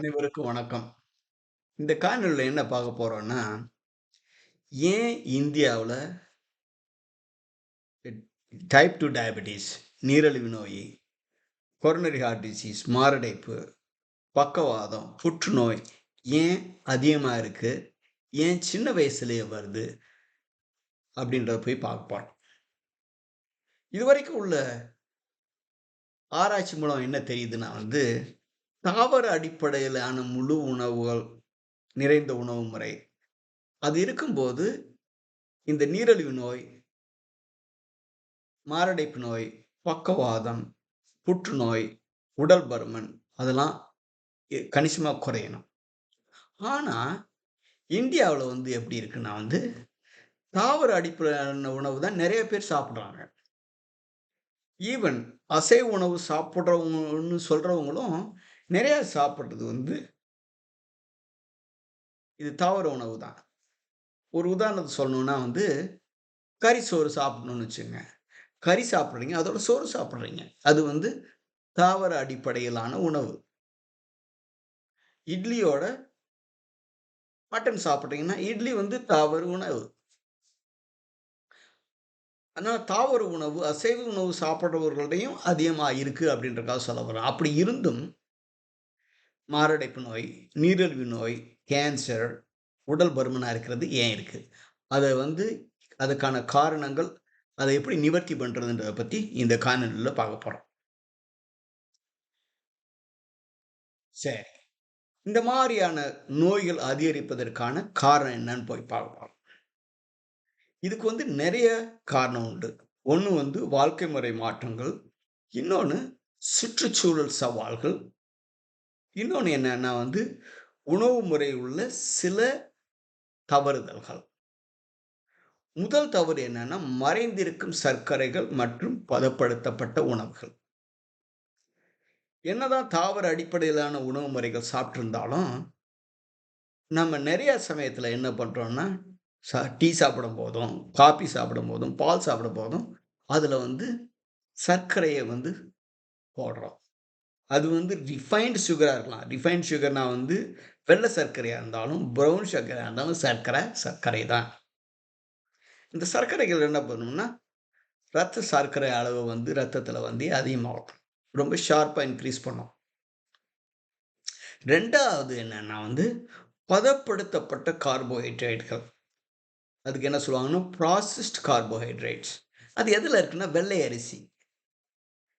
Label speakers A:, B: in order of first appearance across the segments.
A: அனைவருக்கும் வணக்கம். இந்த காணொலியில் என்ன பார்க்க போறோம்னா, ஏன் இந்தியாவில் டைப் டூ டயபெட்டிஸ், நீரிழிவு நோய், கொரோனரி ஹார்ட் டிசீஸ், மாரடைப்பு, பக்கவாதம், புற்றுநோய் ஏன் அதிகமாக இருக்கு? ஏன் சின்ன வயசுலேயே வருது? அப்படின்றத போய் பார்ப்பான் இதுவரைக்கும் உள்ள ஆராய்ச்சி மூலம் என்ன தெரியுதுன்னா வந்து, தாவர அடிப்படையிலான முழு உணவுகள் நிறைந்த உணவு முறை. அது இருக்கும்போது, இந்த நீரிழிவு நோய் மாரடைப்பு நோய், பக்கவாதம், புற்றுநோய், உடல் பருமன் அதெல்லாம் கணிசமாக குறையணும். ஆனால் இந்தியாவில் வந்து எப்படி இருக்குன்னா வந்து, தாவர அடிப்படையிலான உணவு தான் நிறைய பேர் சாப்பிட்றாங்க ஈவன் அசைவ உணவு சாப்பிட்றவங்கன்னு சொல்கிறவங்களும் நிறையா சாப்பிட்றது வந்து இது தாவர உணவு தான். ஒரு உதாரணத்தை சொல்லணுன்னா வந்து, கறி சோறு சாப்பிடணும்னு வச்சுங்க கறி சாப்பிட்றீங்க அதோட சோறு சாப்பிட்றீங்க அது வந்து தாவர அடிப்படையிலான உணவு. இட்லியோட மட்டன் சாப்பிட்றீங்கன்னா இட்லி வந்து தாவர உணவு. ஆனால் தாவர உணவு, அசைவ உணவு சாப்பிடுறவர்களிடையும் அதிகமாக இருக்குது அப்படின்றக்காக சொல்ல வரோம் அப்படி இருந்தும் மாரடைப்பு நோய், நீரிழிவு நோய், கேன்சர், உடல் பருமனாக இருக்கிறது ஏன் இருக்குது அதை வந்து அதுக்கான காரணங்கள், அதை எப்படி நிவர்த்தி பண்ணுறதுன்றதை பற்றி இந்த காணொலியில் பார்க்க போகிறோம் சரி. இந்த மாதிரியான நோய்கள் அதிகரிப்பதற்கான காரணம் என்னன்னு போய் பார்க்க போகிறோம் இதுக்கு வந்து நிறைய காரணம் உண்டு. ஒன்று வந்து வாழ்க்கை முறை மாற்றங்கள். இன்னொன்று சுற்றுச்சூழல் சவால்கள். இன்னொன்று என்னன்னா வந்து, உணவு முறை உள்ள சில தவறுதல்கள். முதல் தவறு என்னன்னா, மறைந்திருக்கும் சர்க்கரைகள் மற்றும் பதப்படுத்தப்பட்ட உணவுகள். என்னதான் தாவர அடிப்படையிலான உணவு முறைகள் சாப்பிட்ருந்தாலும் நம்ம நிறைய சமயத்தில் என்ன பண்ணுறோம்னா சா டீ சாப்பிடும் போதும் காபி சாப்பிடும்போதும், பால் சாப்பிடும் போதும் அதில் வந்து சர்க்கரையை வந்து போடுறோம். அது வந்து ரிஃபைன்ட் சுகராக இருக்கலாம். ரிஃபைன்ட் சுகர்னா வந்து வெள்ளை சர்க்கரையாக இருந்தாலும், ப்ரவுன் சர்க்கரையாக இருந்தாலும் சர்க்கரை, சர்க்கரை தான். இந்த சர்க்கரைகள் என்ன பண்ணும்னா, ரத்த சர்க்கரை அளவு வந்து ரத்தத்தில் வந்து அதிகமாகும். ரொம்ப ஷார்ப்பாக இன்க்ரீஸ் பண்ணும். ரெண்டாவது என்னன்னா வந்து, பதப்படுத்தப்பட்ட கார்போஹைட்ரேட்கள். அதுக்கு என்ன சொல்லுவாங்கன்னா, ப்ராசஸ்ட் கார்போஹைட்ரேட்ஸ். அது எதில் இருக்குன்னா, வெள்ளை அரிசி.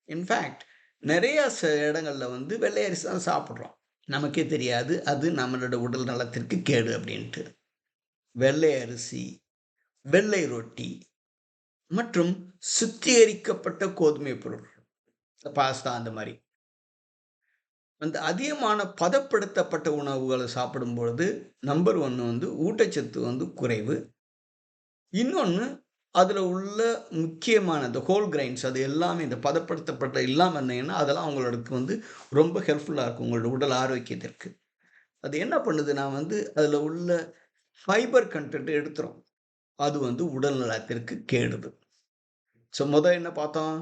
A: இன்ஃபேக்ட் நிறையா ச இடங்களில் வந்து வெள்ளை அரிசி தான் சாப்பிட்றோம் நமக்கே தெரியாது, அது நம்மளோட உடல் நலத்திற்கு கேடு அப்படின்ட்டு. வெள்ளை அரிசி, வெள்ளை ரொட்டி மற்றும் சுத்திகரிக்கப்பட்ட கோதுமை பொருட்கள். பாஸ்தா அந்த மாதிரி அந்த அதிகமான பதப்படுத்தப்பட்ட உணவுகளை சாப்பிடும்பொழுது, நம்பர் ஒன்று வந்து ஊட்டச்சத்து வந்து குறைவு. இன்னொன்று அதில் உள்ள முக்கியமான இந்த ஹோல் கிரைன்ஸ் அது எல்லாமே இந்த பதப்படுத்தப்பட்ட இல்லாமல் இருந்தீங்கன்னா, அதெல்லாம் அவங்களுக்கு வந்து ரொம்ப ஹெல்ப்ஃபுல்லாக இருக்கும் உங்களோட உடல் ஆரோக்கியத்திற்கு. அது என்ன பண்ணுது நான் வந்து, அதில் உள்ள ஃபைபர் கண்டென்ட் எடுத்துகிறோம் அது வந்து உடல் நலத்திற்கு கேடுது. ஸோ முதல் என்ன பார்த்தோம்?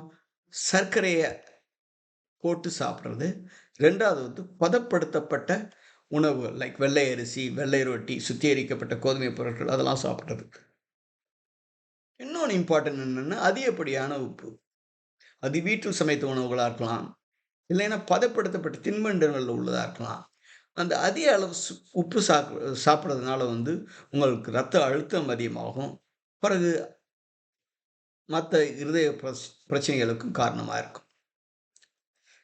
A: சர்க்கரையை போட்டு சாப்பிட்றது ரெண்டாவது வந்து பதப்படுத்தப்பட்ட உணவு லைக் வெள்ளை அரிசி, வெள்ளை ரொட்டி, சுத்திகரிக்கப்பட்ட கோதுமை பொருட்கள் அதெல்லாம் சாப்பிட்றது இன்னொன்று இம்பார்ட்டன்ட் என்னென்னா அதிகப்படியான உப்பு. அது வீட்டில் சமைத்த உணவுகளாக இருக்கலாம். இல்லைன்னா பதப்படுத்தப்பட்ட தின்பண்டங்களில் உள்ளதாக இருக்கலாம். அந்த அதிக அளவு உப்பு சாப் சாப்பிட்றதுனால வந்து உங்களுக்கு ரத்த அழுத்தம் அதிகமாகும். பிறகு மற்ற இருதய பிரச் பிரச்சனைகளுக்கும் காரணமாக இருக்கும்.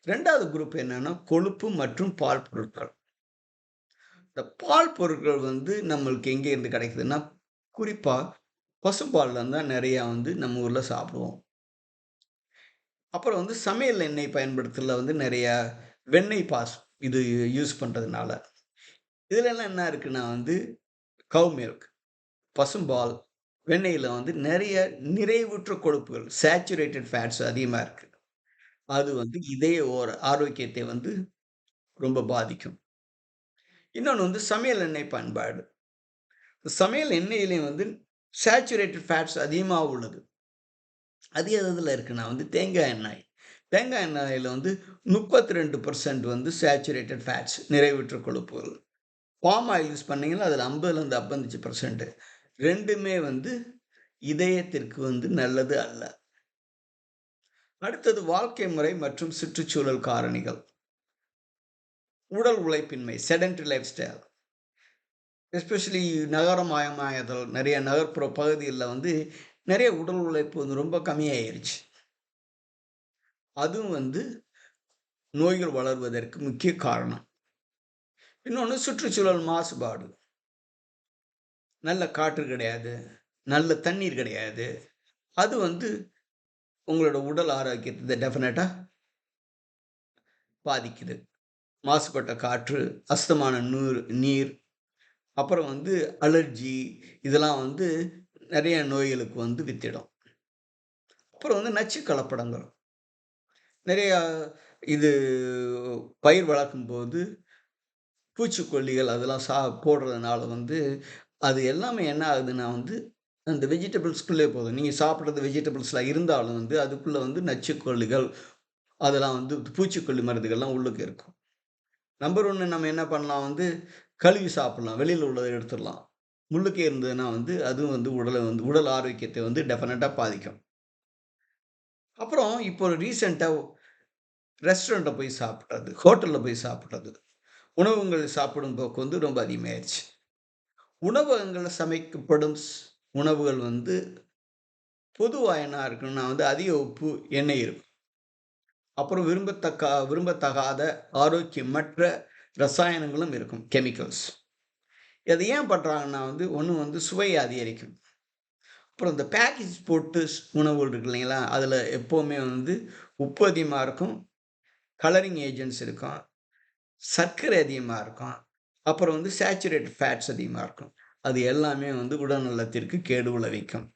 A: ரெண்டாவது குரூப் என்னென்னா கொழுப்பு மற்றும் பால் பொருட்கள். இந்த பால் பொருட்கள் வந்து நம்மளுக்கு எங்கேருந்து கிடைக்குதுன்னா, குறிப்பாக பசும்பால்ல தான் நிறையா வந்து நம்ம ஊரில் சாப்பிடுவோம். அப்புறம் வந்து சமையல் எண்ணெய் பயன்படுத்துறதுல வந்து நிறையா வெண்ணெய் பாஸ் இது யூஸ் பண்ணுறதுனால இதுலலாம் என்ன இருக்குன்னா வந்து, கவு மில்க், பசும்பால், வெண்ணெயில் வந்து நிறைய நிறைவுற்ற கொழுப்புகள், சேச்சுரேட்டட் ஃபேட்ஸ் அதிகமாக இருக்குது அது வந்து இதே ஓர ஆரோக்கியத்தை வந்து ரொம்ப பாதிக்கும். இன்னொன்று வந்து சமையல் எண்ணெய் பயன்பாடு. சமையல் எண்ணெயிலையும் வந்து சேச்சுரேட்டட் ஃபேட்ஸ் அதிகமாக உள்ளது. அது எதில் இருக்குன்னா வந்து தேங்காய் எண்ணெய். தேங்காய் எண்ணெயில் வந்து முப்பத்தி ரெண்டு பர்சன்ட் வந்து சேச்சுரேட்டட் ஃபேட்ஸ் நிறைவுற்ற கொழுப்புகள். பாம் ஆயில் யூஸ் பண்ணீங்கன்னா அதில் ஐம்பதுலேருந்து ஐம்பத்தஞ்சு பர்சன்ட்டு ரெண்டுமே வந்து இதயத்திற்கு வந்து நல்லது அல்ல. அடுத்தது வாழ்க்கை முறை மற்றும் சுற்றுச்சூழல் காரணிகள். உடல் உழைப்பின்மை செடன்ட்ரி லைஃப் ஸ்டைல் எஸ்பெஷலி நகரமயமாயதல் நிறைய நகர்ப்புற பகுதிகளில் வந்து நிறைய உடல் உழைப்பு வந்து ரொம்ப கம்மியாயிருச்சு. அதுவும் வந்து நோய்கள் வளர்வதற்கு முக்கிய காரணம். இன்னொன்று சுற்றுச்சூழல் மாசுபாடு. நல்ல காற்று கிடையாது நல்ல தண்ணீர் கிடையாது. அது வந்து உங்களோட உடல் ஆரோக்கியத்தை டெஃபினட்டாக பாதிக்குது. மாசுபட்ட காற்று அஸ்தமான நூறு நீர் அப்புறம் வந்து அலர்ஜி இதெல்லாம் வந்து நிறைய நோய்களுக்கு வந்து வித்திடும். அப்புறம் வந்து நச்சு கலப்படங்கள். நிறையா இது பயிர் வளர்க்கும் போது பூச்சிக்கொல்லிகள் அதெல்லாம் சா போடுறதுனால வந்து அது எல்லாமே என்ன ஆகுதுன்னா வந்து அந்த வெஜிடபிள்ஸ்குள்ளே போதும் நீங்கள் சாப்பிட்றது வெஜிடபிள்ஸ்லாம் இருந்தாலும் வந்து அதுக்குள்ளே வந்து நச்சுக்கொல்லிகள் அதெல்லாம் வந்து பூச்சிக்கொல்லி மருந்துகள்லாம் உள்ளுக்கு இருக்கும். நம்பர் ஒன்று நம்ம என்ன பண்ணலாம் வந்து கழுவி சாப்பிட்லாம். வெளியில் உள்ளதை எடுத்துடலாம். முள்ளுக்கே இருந்ததுன்னா வந்து அதுவும் வந்து உடலை வந்து உடல் ஆரோக்கியத்தை வந்து டெஃபினட்டாக பாதிக்கும். அப்புறம் இப்போ ரீசெண்டாக ரெஸ்டாரண்ட்டில் போய் சாப்பிட்றது ஹோட்டலில் போய் சாப்பிட்றது. உணவுகள் சாப்பிடும் போக்கு வந்து ரொம்ப அதிகமாகிடுச்சு உணவகங்களில் சமைக்கப்படும் உணவுகள் வந்து பொதுவாக என்ன இருக்குன்னா வந்து அதிக உப்பு எண்ணெய் இருக்கும். அப்புறம் விரும்பத்தக்க விரும்பத்தகாத ஆரோக்கியமற்ற ரசாயனங்களும் இருக்கும் கெமிக்கல்ஸ் இதை ஏன் பண்ணுறாங்கன்னா வந்து ஒன்று வந்து சுவையை அதிகரிக்கும். அப்புறம் இந்த பேக்கேஜ் போட்டு உணவுகள் இருக்கு இல்லைங்களா? அதில் எப்போவுமே வந்து உப்பு அதிகமாக இருக்கும் கலரிங் ஏஜென்ட்ஸ் இருக்கும் சர்க்கரை அதிகமாக இருக்கும் அப்புறம் வந்து சேச்சுரேட் ஃபேட்ஸ் அதிகமாக இருக்கும். அது எல்லாமே வந்து உடல்நலத்திற்கு கேடு விளைவிக்கும்.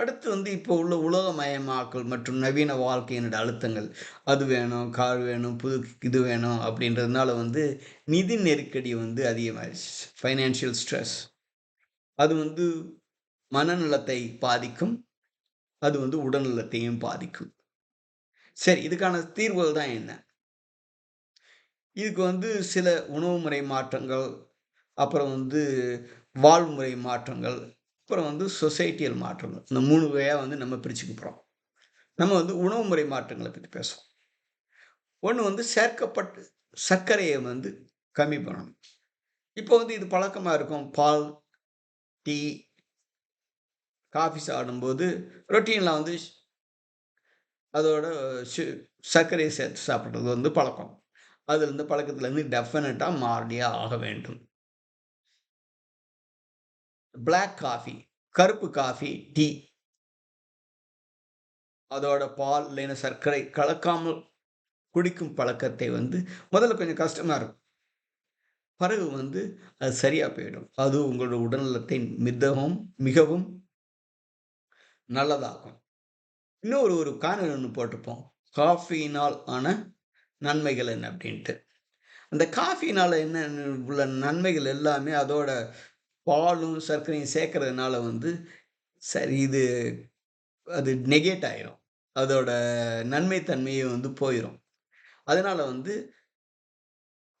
A: அடுத்து வந்து இப்போ உள்ள உலகமயமாக்கல் மற்றும் நவீன வாழ்க்கையினுடைய அழுத்தங்கள். அது வேணும் கார் வேணும் புது இது வேணும் அப்படின்றதுனால வந்து நிதி நெருக்கடி வந்து அதிகமாகிடுச்சு ஃபைனான்ஷியல் ஸ்ட்ரெஸ் அது வந்து மனநலத்தை பாதிக்கும். அது வந்து உடல்நலத்தையும் பாதிக்கும். சரி இதுக்கான தீர்வுகள் தான் என்ன? இதுக்கு வந்து சில உணவு முறை மாற்றங்கள் அப்புறம் வந்து வாழ்முறை மாற்றங்கள் அப்புறம் வந்து சொசைட்டியல் மாற்றங்கள். இந்த மூணு வகையாக வந்து நம்ம பிரிச்சுக்க போகிறோம் நம்ம வந்து உணவு முறை மாற்றங்களை பற்றி பேசுவோம் ஒன்று வந்து சேர்க்கப்பட்டு சர்க்கரையை வந்து கம்மி பண்ணணும். இப்போ வந்து இது பழக்கமாக இருக்கும். பால் டீ காஃபி சாப்பிடும்போது ரொட்டீனில் வந்து அதோட சர்க்கரையை சேர்த்து சாப்பிட்றது வந்து பழக்கம். அதுலேருந்து பழக்கத்துலேருந்து டெஃபினட்டாக மாறியே ஆக வேண்டும். பிளாக் காஃபி கருப்பு காஃபி டீ அதோட பால் இல்லைன்னா சர்க்கரை கலக்காமல் குடிக்கும் பழக்கத்தை வந்து முதல்ல கொஞ்சம் கஷ்டமாக இருக்கும். பிறகு வந்து அது சரியாக போயிடும். அது உங்களோட உடல்நலத்தை மிகவும் மிகவும் நல்லதாகும் இன்னொரு ஒரு காணொலி ஒன்று போட்டிருப்போம். காஃபியினால் ஆன நன்மைகள் என்ன அப்படின்ட்டு. அந்த காஃபினால் என்ன உள்ள நன்மைகள் எல்லாமே அதோட பாலும் சர்க்கரையும் சேர்க்கறதுனால வந்து சரி இது அது நெகேட் ஆயிரும். அதோட நன்மை தன்மையை வந்து போயிடும் அதனால் வந்து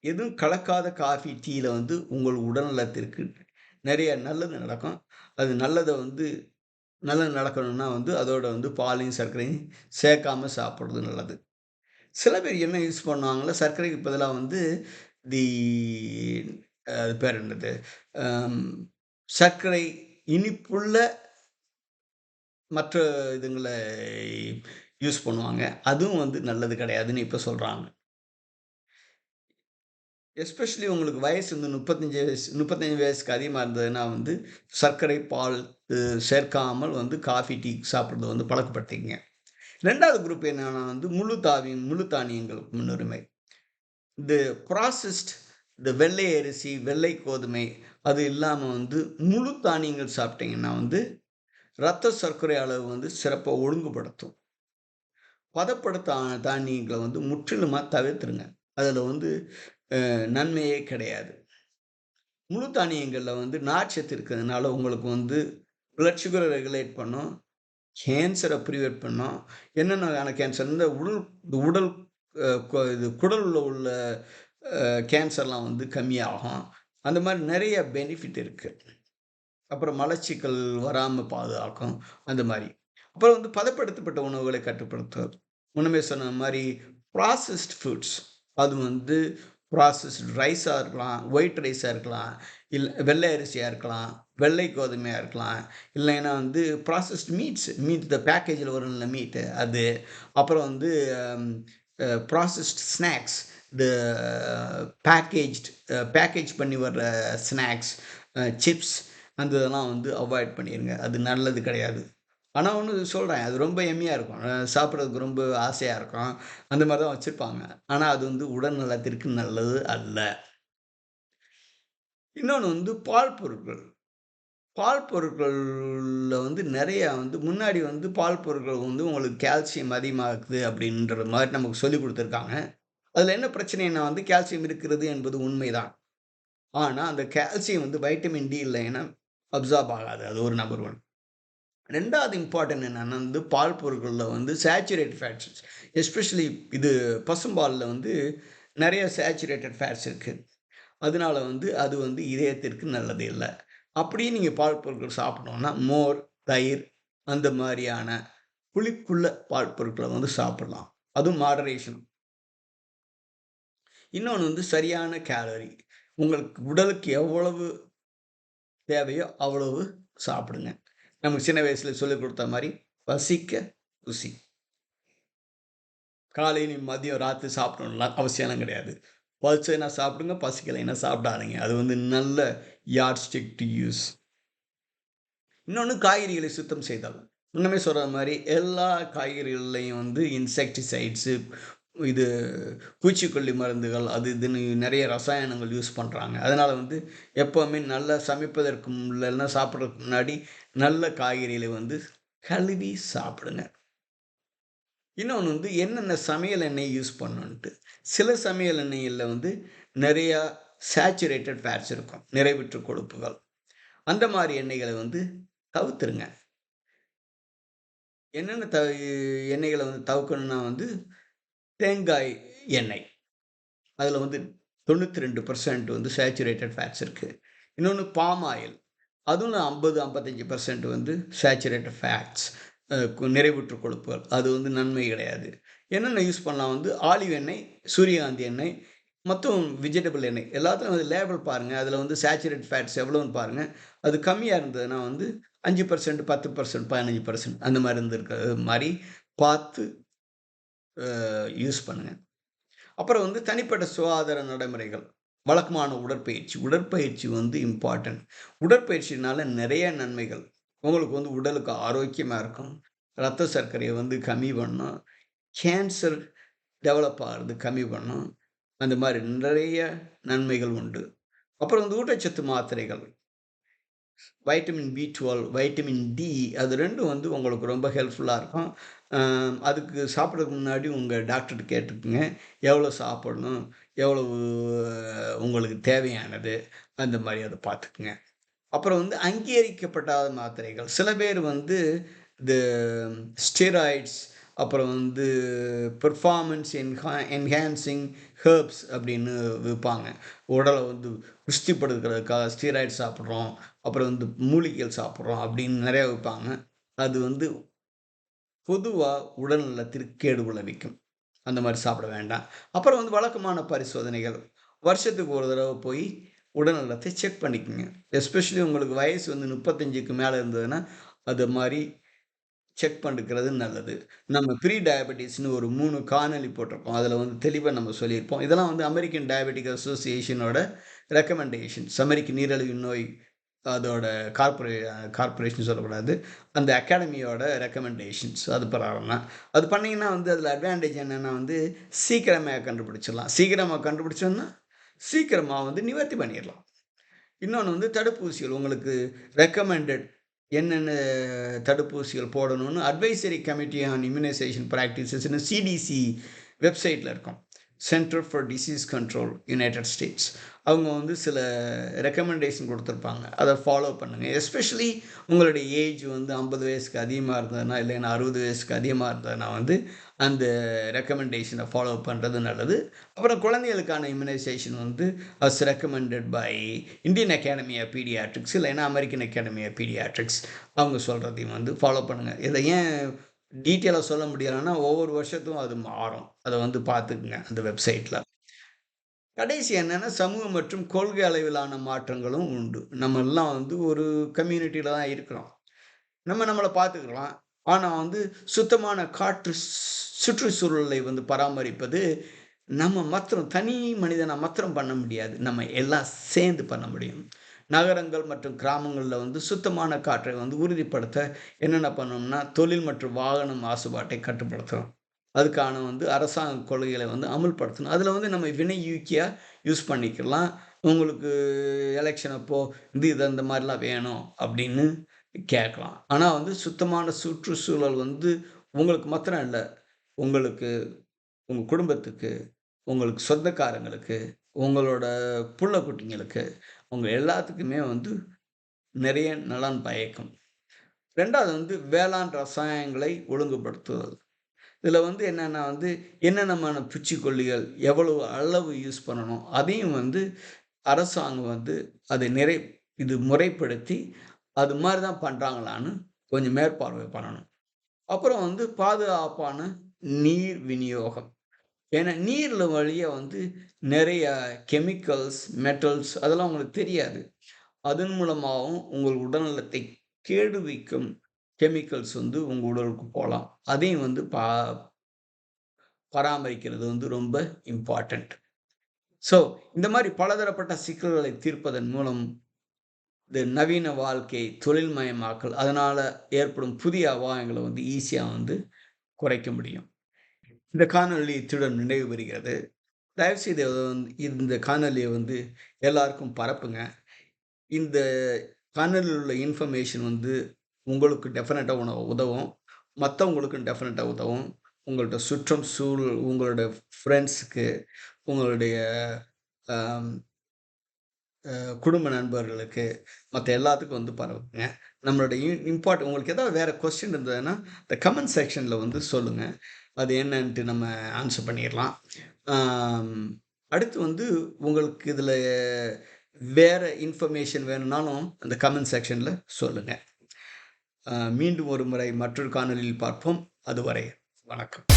A: எதுவும் கலக்காத காஃபி டீயில் வந்து உங்கள் உடல்நலத்திற்கு நிறைய நல்லது நடக்கும். அது நல்லதை வந்து நல்லது நடக்கணும்னா வந்து அதோட வந்து பாலையும் சர்க்கரையும் சேர்க்காம சாப்பிட்றது நல்லது. சில பேர் என்ன யூஸ் பண்ணுவாங்களோ சர்க்கரைக்கு பதிலாக வந்து தி அது பேர் என்னது? சர்க்கரை இனிப்புள்ள மற்ற இதுங்களை யூஸ் பண்ணுவாங்க. அதுவும் வந்து நல்லது கிடையாதுன்னு இப்போ சொல்கிறாங்க எஸ்பெஷலி உங்களுக்கு வயசு வந்து முப்பத்தஞ்சு வயசு முப்பத்தஞ்சு வயசுக்கு அதிகமாக இருந்ததுன்னா வந்து சர்க்கரை பால் சேர்க்காமல் வந்து காஃபி டீ சாப்பிட்றது வந்து பழக்கப்படுத்திக்கங்க. ரெண்டாவது குரூப் என்னன்னா வந்து முழு தாவி முழு தானியங்கள் முன்னுரிமை. இந்த ப்ராசஸ்ட் இந்த வெள்ளை அரிசி வெள்ளை கோதுமை அது இல்லாமல் வந்து முழு தானியங்கள் சாப்பிட்டீங்கன்னா வந்து இரத்த சர்க்கரை அளவு வந்து சிறப்பாக ஒழுங்குபடுத்தும். பதப்படுத்த தானியங்களை வந்து முற்றிலுமாக தவிர்த்துருங்க. அதில் வந்து நன்மையே கிடையாது. முழு தானியங்களில் வந்து நார்ச்சத்து இருக்கிறதுனால உங்களுக்கு வந்து பிளட் சுகரை ரெகுலேட் பண்ணும் கேன்சரை ப்ரிவேட் பண்ணும். என்னென்ன கேன்சர் இந்த உடல் இந்த உடல் இது குடலில் உள்ள கேன்சர்லாம் வந்து கம்மியாகும். அந்த மாதிரி நிறைய பெனிஃபிட் இருக்குது அப்புறம் மலச்சிக்கல் வராமல் பாதுகாக்கும். அந்த மாதிரி. அப்புறம் வந்து பதப்படுத்தப்பட்ட உணவுகளை கட்டுப்படுத்துவது. முன்னமே சொன்ன மாதிரி ப்ராசஸ்ட் ஃபுட்ஸ் அது வந்து ப்ராசஸ்ட் ரைஸாக இருக்கலாம் ஒயிட் ரைஸாக இருக்கலாம் இல்லை வெள்ளை அரிசியாக இருக்கலாம் வெள்ளை கோதுமையாக இருக்கலாம். இல்லைன்னா வந்து ப்ராசஸ்ட் மீட்ஸ் மீட் இந்த பேக்கேஜில் வரும்ல மீட்டு அது. அப்புறம் வந்து ப்ராசஸ்ட் ஸ்நாக்ஸ் இந்த பேக்கேஜ்ட் பேக்கேஜ் பண்ணி வர்ற ஸ்நாக்ஸ் சிப்ஸ் uh, அந்த இதெல்லாம் வந்து அவாய்ட் பண்ணிடுங்க அது நல்லது கிடையாது. ஆனால் ஒன்று சொல்கிறேன் அது ரொம்ப எம்மியாக இருக்கும். சாப்பிட்றதுக்கு ரொம்ப ஆசையாக இருக்கும். அந்த மாதிரி தான் வச்சுருப்பாங்க. ஆனால் அது வந்து உடல் நலத்திற்கு நல்லது அல்ல. இன்னொன்று வந்து பால் பொருட்கள். பால் பொருட்களில் வந்து நிறையா வந்து முன்னாடி வந்து பால் பொருட்கள் வந்து உங்களுக்கு கால்சியம் அதிகமாகுது அப்படின்ற மாதிரி நமக்கு சொல்லி கொடுத்துருக்காங்க. அதில் என்ன பிரச்சனைனா வந்து கால்சியம் இருக்கிறது என்பது உண்மைதான். ஆனால் அந்த கால்சியம் வந்து வைட்டமின் டி இல்லைன்னா அப்சார்ப் ஆகாது. அது ஒரு நம்பர் ஒன் ரெண்டாவது இம்பார்ட்டன்ட் என்னன்னா வந்து பால் பொருட்களில் வந்து சேச்சுரேட்டட் ஃபேட்ஸ் எஸ்பெஷலி இது பசும்பாலில் வந்து நிறைய சேச்சுரேட்டட் ஃபேட்ஸ் இருக்குது அதனால வந்து அது வந்து இதயத்திற்கு நல்லது இல்லை. அப்படியே நீங்கள் பால் பொருட்கள் சாப்பிடணும்னா மோர் தயிர் அந்த மாதிரியான புளிப்புள்ள பால் பொருட்களை வந்து சாப்பிடலாம். அதுவும் மாடரேஷன் இன்னொன்று வந்து சரியான கேலரி உங்களுக்கு உடலுக்கு எவ்வளவு தேவையோ அவ்வளவு சாப்பிடுங்க. நமக்கு சின்ன வயசில் சொல்லிக் கொடுத்த மாதிரி பசிக்க ருசி. காலையிலையும் மதியம் ராத்திரி சாப்பிடணும்லாம் அவசியம்லாம் கிடையாது. பசிச்சுன்னா சாப்பிடுங்க பசிக்கலைன்னா சாப்பிடாதீங்க. அது வந்து நல்ல யார்ட் ஸ்டிக் டு யூஸ் இன்னொன்று காய்கறிகளை சுத்தம் செய்தாலும் முன்னமே சொல்கிற மாதிரி எல்லா காய்கறிகள்லையும் வந்து இன்செக்டிசைட்ஸு இது பூச்சிக்கொல்லி மருந்துகள் அது இதுன்னு நிறைய ரசாயனங்கள் யூஸ் பண்ணுறாங்க அதனால் வந்து எப்போவுமே நல்லா சமைப்பதற்கு முன்னெல்லாம் சாப்பிட்றதுக்கு முன்னாடி நல்ல காய்கறிகளை வந்து கழுவி சாப்பிடுங்க. இன்னொன்று வந்து என்னென்ன சமையல் எண்ணெய் யூஸ் பண்ணணுன்ட்டு சில சமையல் எண்ணெயில் வந்து நிறையா சேச்சுரேட்டட் ஃபேட்ஸ் இருக்கும் நிறைவுற்று கொழுப்புகள். அந்த மாதிரி எண்ணெய்களை வந்து தவிர்த்துருங்க. என்னென்ன த எண்ணெய்களை வந்து தவிர்க்கணுன்னா வந்து தேங்காய் எண்ணெய். அதில் வந்து தொண்ணூற்றி ரெண்டு பர்சன்ட் வந்து சேச்சுரேட்டட் ஃபேட்ஸ் இருக்குது இன்னொன்று பாம் ஆயில் அதுவும் ஐம்பது ஐம்பத்தஞ்சு பர்சன்ட் வந்து சேச்சுரேட்டட் ஃபேட்ஸ் நிறைவுற்று கொழுப்புகள். அது வந்து நன்மை கிடையாது. என்னென்ன யூஸ் பண்ணலாம் வந்து ஆலிவ் எண்ணெய் சூரியகாந்தி எண்ணெய் மற்றும் வெஜிடபிள் எண்ணெய். எல்லாத்துலையும் வந்து லேபிள் பாருங்கள் அதில் வந்து சேச்சுரேட் ஃபேட்ஸ் எவ்வளோன்னு பாருங்கள் அது கம்மியாக இருந்ததுன்னா வந்து அஞ்சு பர்சன்ட் பத்து பர்சன்ட் பதினஞ்சு பர்சன்ட் அந்த மாதிரி இருந்திருக்கிறது மாதிரி பார்த்து யூஸ் பண்ணுங்கள் அப்புறம் வந்து தனிப்பட்ட சுகாதார நடைமுறைகள். வழக்கமான உடற்பயிற்சி. உடற்பயிற்சி வந்து இம்பார்ட்டன்ட் உடற்பயிற்சினால நிறைய நன்மைகள். உங்களுக்கு வந்து உடலுக்கு ஆரோக்கியமாக இருக்கும். ரத்த சர்க்கரையை வந்து கம்மி பண்ணும். கேன்சர் டெவலப் ஆகிறது கம்மி பண்ணும். அந்த மாதிரி நிறைய நன்மைகள் உண்டு. அப்புறம் வந்து ஊட்டச்சத்து மாத்திரைகள். Vitamin B twelve vitamin D அது ரெண்டும் வந்து உங்களுக்கு ரொம்ப ஹெல்ப்ஃபுல்லாக இருக்கும். அதுக்கு சாப்பிட்றதுக்கு முன்னாடி உங்கள் டாக்டர்கிட்ட கேட்டுக்குங்க எவ்வளோ சாப்பிடணும்? எவ்வளவு உங்களுக்கு தேவையானது? அந்த மாதிரி அதை பார்த்துக்குங்க. அப்புறம் வந்து அங்கீகரிக்கப்படாத மாத்திரைகள். சில பேர் வந்து இந்த ஸ்டெராய்ட்ஸ் அப்புறம் வந்து பெர்ஃபார்மன்ஸ் என்ஹா என்ஹான்சிங் ஹெர்ப்ஸ் அப்படின்னு விற்பாங்க. உடலை வந்து புஷ்டிப்படுத்துறதுக்காக ஸ்டீராய்டு சாப்பிட்றோம் அப்புறம் வந்து மூலிகைகள் சாப்பிட்றோம் அப்படின்னு நிறையா விற்பாங்க. அது வந்து பொதுவாக உடல்நலத்திற்கு கேடு விளைவிக்கும். அந்த மாதிரி சாப்பிட வேண்டாம். அப்புறம் வந்து வழக்கமான பரிசோதனைகள். வருஷத்துக்கு ஒரு தடவை போய் உடல்நலத்தை செக் பண்ணிக்கோங்க. எஸ்பெஷலி உங்களுக்கு வயசு வந்து முப்பத்தஞ்சுக்கு மேலே இருந்ததுன்னா அது மாதிரி செக் பண்ணிக்கிறது நல்லது. நம்ம ப்ரீ டயபெட்டிஸ்னு ஒரு மூணு காணொலி போட்டிருக்கோம். அதில் வந்து தெளிவாக நம்ம சொல்லியிருப்போம். இதெல்லாம் வந்து அமெரிக்கன் டயபெட்டிக் அசோசியேஷனோட ரெக்கமெண்டேஷன்ஸ் அமெரிக்க நீரிழிவு நோய் அதோட கார்பரே கார்பரேஷன் சொல்லக்கூடாது. அந்த அகாடமியோட ரெக்கமெண்டேஷன்ஸ் அது பரவாயில்ல அது பண்ணிங்கன்னா வந்து அதில் அட்வான்டேஜ் என்னென்னா வந்து சீக்கிரமாக கண்டுபிடிச்சிடலாம். சீக்கிரமாக கண்டுபிடிச்சோன்னா சீக்கிரமாக வந்து நிவர்த்தி பண்ணிடலாம். இன்னொன்று வந்து தடுப்பூசிகள். உங்களுக்கு ரெக்கமெண்டட் என்னென்ன தடுப்பூசிகள் போடணும்னு அட்வைசரி கமிட்டி ஆன் இம்யூனைசேஷன் ப்ராக்டிசஸ்னு சிடிசி வெப்சைட்டில் இருக்கும். Center for disease control United States அவங்க வந்து சில ரெக்கமெண்டேஷன் கொடுத்துருப்பாங்க. அதை ஃபாலோ பண்ணுங்கள் எஸ்பெஷலி உங்களுடைய ஏஜ் வந்து ஐம்பது வயசுக்கு அதிகமாக இருந்ததுன்னா இல்லைன்னா அறுபது வயசுக்கு அதிகமாக இருந்ததுன்னா வந்து அந்த ரெக்கமெண்டேஷனை ஃபாலோ பண்ணுறது நல்லது. அப்புறம் குழந்தைகளுக்கான இம்யூனைசேஷன் வந்து as recommended by Indian academy of pediatrics இல்லைன்னா அமெரிக்கன் அகாடமி ஆஃப் பீடியாட்ரிக்ஸ் அவங்க சொல்கிறதையும் வந்து ஃபாலோ பண்ணுங்கள் இதை ஏன் டீட்டெயிலாக சொல்ல முடியலைன்னா ஒவ்வொரு வருஷத்தும் அது மாறும். அதை வந்து பார்த்துக்குங்க அந்த வெப்சைட்டில் கடைசி என்னென்னா சமூக மற்றும் கொள்கை அளவிலான மாற்றங்களும் உண்டு. நம்ம எல்லாம் வந்து ஒரு கம்யூனிட்டியில் தான் இருக்கிறோம். நம்ம நம்மளை பார்த்துக்கலாம். ஆனால் வந்து சுத்தமான காற்று சுற்றுச்சூழலை வந்து பராமரிப்பது நம்ம மாத்திரம் தனி மனிதனை மாத்திரம் பண்ண முடியாது. நம்ம எல்லாம் சேர்ந்து பண்ண முடியும். நகரங்கள் மற்றும் கிராமங்களில் வந்து சுத்தமான காற்றை வந்து உறுதிப்படுத்த என்னென்ன பண்ணணும்னா தொழில் மற்றும் வாகன மாசுபாட்டை கட்டுப்படுத்தணும். அதுக்கான வந்து அரசாங்க கொள்கைகளை வந்து அமல்படுத்தணும். அதில் வந்து நம்ம வினை யூக்கியாக யூஸ் பண்ணிக்கலாம். உங்களுக்கு எலெக்ஷன் அப்போது இது இது அந்த மாதிரிலாம் வேணும் அப்படின்னு கேட்கலாம். ஆனால் வந்து சுத்தமான சுற்றுச்சூழல் வந்து உங்களுக்கு மாத்திரம் இல்லை. உங்களுக்கு உங்கள் குடும்பத்துக்கு உங்களுக்கு சொந்தக்காரங்களுக்கு உங்களோட புள்ள குட்டிங்களுக்கு உங்கள் எல்லாத்துக்குமே வந்து நிறைய நலன் பயக்கும். ரெண்டாவது வந்து வேளாண் ரசாயனங்களை ஒழுங்குபடுத்துதல். இதில் வந்து என்னென்னா வந்து என்னென்னமான பூச்சிக்கொல்லிகள் எவ்வளவு அளவு யூஸ் பண்ணணும் அதையும் வந்து அரசாங்கம் வந்து அதை நிறை இது முறைப்படுத்தி அது மாதிரி தான் பண்ணுறாங்களான்னு கொஞ்சம் மேற்பார்வை பண்ணணும். அப்புறம் வந்து பாதுகாப்பான நீர் விநியோகம். ஏன்னா நீரில் வழியாக வந்து நிறைய கெமிக்கல்ஸ் மெட்டல்ஸ் அதெல்லாம் உங்களுக்கு தெரியாது. அதன் மூலமாகவும் உங்கள் உடல்நலத்தை கேடுவிக்கும் கெமிக்கல்ஸ் வந்து உங்கள் உடலுக்கு போகலாம். அதையும் வந்து பா பராமரிக்கிறது வந்து ரொம்ப இம்பார்ட்டண்ட் ஸோ இந்த மாதிரி பலதரப்பட்ட சிக்கல்களை தீர்ப்பதன் மூலம் இந்த நவீன வாழ்க்கை தொழில்மயமாக்கல் அதனால் ஏற்படும் புதிய அபாயங்களை வந்து ஈஸியாக வந்து குறைக்க முடியும். இந்த காணொலி இத்துடன் நினைவு பெறுகிறது. தயவுசெய்து வந்து இந்த காணொலியை வந்து எல்லாருக்கும் பரப்புங்க. இந்த காணொலியில் உள்ள இன்ஃபர்மேஷன் வந்து உங்களுக்கு டெஃபினட்டாக உணவு உதவும். மற்றவங்களுக்கும் டெஃபினட்டாக உதவும். உங்கள்கிட்ட சுற்றம் சூழல் உங்களோட ஃப்ரெண்ட்ஸுக்கு உங்களுடைய குடும்ப நண்பர்களுக்கு மற்ற எல்லாத்துக்கும் வந்து பரவுங்க. நம்மளுடைய இம்பார்ட் உங்களுக்கு ஏதாவது வேறு கொஸ்டின் இருந்ததுன்னா இந்த கமெண்ட் செக்ஷனில் வந்து சொல்லுங்கள் அது என்னன்ட்டு நம்ம ஆன்சர் பண்ணிடலாம். அடுத்து வந்து உங்களுக்கு இதில் வேறு இன்ஃபர்மேஷன் வேணும்னாலும் அந்த கமெண்ட் செக்ஷனில் சொல்லுங்கள் மீண்டும் ஒரு முறை மற்றொரு காணொலியில் பார்ப்போம். அதுவரை வணக்கம்.